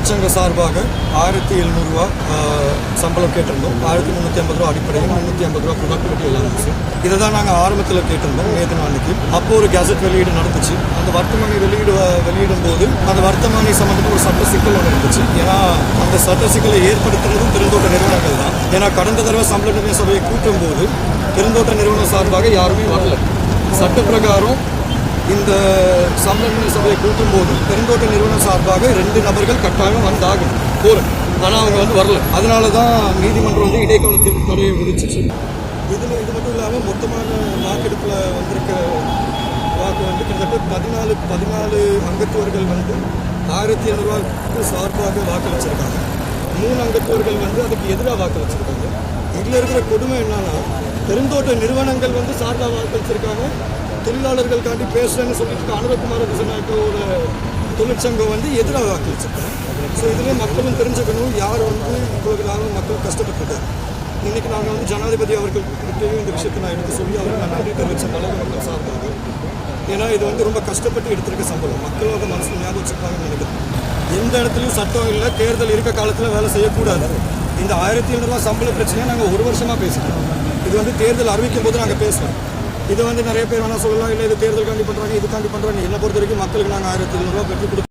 தொழிற்சங்க சார்பாக ஆயிரத்தி எழுநூறுவா சம்பளம் கேட்டிருந்தோம். ஆயிரத்தி முந்நூற்றி ஐம்பது ரூபா அடிப்படையில் முந்நூற்றி ஐம்பது ரூபா ப்ரொடக்டிவிட்டி எல்லாம் இதை தான் நாங்கள் ஆரம்பத்தில் கேட்டிருந்தோம் நேற்று நாளைக்கு அப்போ ஒரு கேசட் வெளியீடு நடந்துச்சு. அந்த வர்த்தமானி வெளியீடு வெளியிடும் போது அந்த வர்த்தமானி சம்மந்தமாக ஒரு சட்ட சிக்கல் ஒன்று இருந்துச்சு. ஏன்னா அந்த சட்ட சிக்கலை ஏற்படுத்துறதும் பெருந்தோட்ட நிறுவனங்கள் தான். ஏன்னா கடந்த தடவை சம்பள நிர்ணய சபையை கூட்டும் போது பெருந்தோட்ட நிறுவனம் சார்பாக யாருமே வரல. சட்ட பிரகாரம் இந்த சம்பள சபையை கூட்டும் போது பெருந்தோட்ட நிறுவனம் சார்பாக ரெண்டு நபர்கள் கட்டாயம் வந்தாகும் போறேன். ஆனால் அவங்க வந்து வரல. அதனால தான் நீதிமன்றம் வந்து இடைக்காலத்தில் தடையை விதிச்சிச்சு இதில் இது மட்டும் இல்லாமல் மொத்தமான வாக்கெடுப்பில் வந்திருக்க வாக்கு வந்து கிட்டத்தட்ட பதினாலு பதினாலு அங்கத்துவர்கள் வந்து ஆயிரத்தி எழுநூறுவாக்கு சார்பாக வாக்களிச்சிருக்காங்க மூணு அங்கத்துவர்கள் வந்து அதுக்கு எதிராக வாக்களிச்சிருக்காங்க இதில் இருக்கிற கொடுமை என்னன்னா பெருந்தோட்ட நிறுவனங்கள் வந்து சார்பாக வாக்களிச்சிருக்காங்க தொழிலாளர்களுக்காண்டி பேசுறேன்னு சொல்லிட்டு அனுரகுமார திசநாயக்கோட தொழிற்சங்கம் வந்து எதிராக வாக்களிச்சிருக்காங்க ஸோ இதுலேயே மக்களும் தெரிஞ்சுக்கணும். யார் வந்து இவ்வளவு நாளும் மக்கள் கஷ்டப்பட்டுட்டார் இன்னைக்கு நாங்கள் வந்து ஜனாதிபதி அவர்கள்கிட்டையும் இந்த விஷயத்தை நான் எடுத்து சொல்லி அவருக்கு நான் நன்றி தெரிவித்த பல மக்கள் சார்பாக. ஏன்னா இது வந்து ரொம்ப கஷ்டப்பட்டு எடுத்திருக்க சம்பளம் மக்களோட மனசில் ஞாபகம் வச்சுருப்பாங்கன்னு நினைக்கிறேன். எந்த இடத்துலையும் சட்டம் இல்லை தேர்தல் இருக்க காலத்தில் வேலை செய்யக்கூடாது. இந்த ஆயிரத்தி ஐநூறுரூவா சம்பள பிரச்சனையை நாங்கள் ஒரு வருஷமாக பேசிக்கிறோம் இது வந்து தேர்தல் அறிவிக்கும் போது நாங்கள் பேசுவோம் இது வந்து நிறைய பேர் வேணால் சொல்லலாம் இல்லை இது தேர்தலுக்காண்டி பண்ணுறாங்க இதுக்காண்டி பண்ணுறாங்க என்னை பொறுத்த வரைக்கும் மக்களுக்கு நாங்கள் ஆயிரத்தி எழுநூறுவா கட்டி கொடுத்து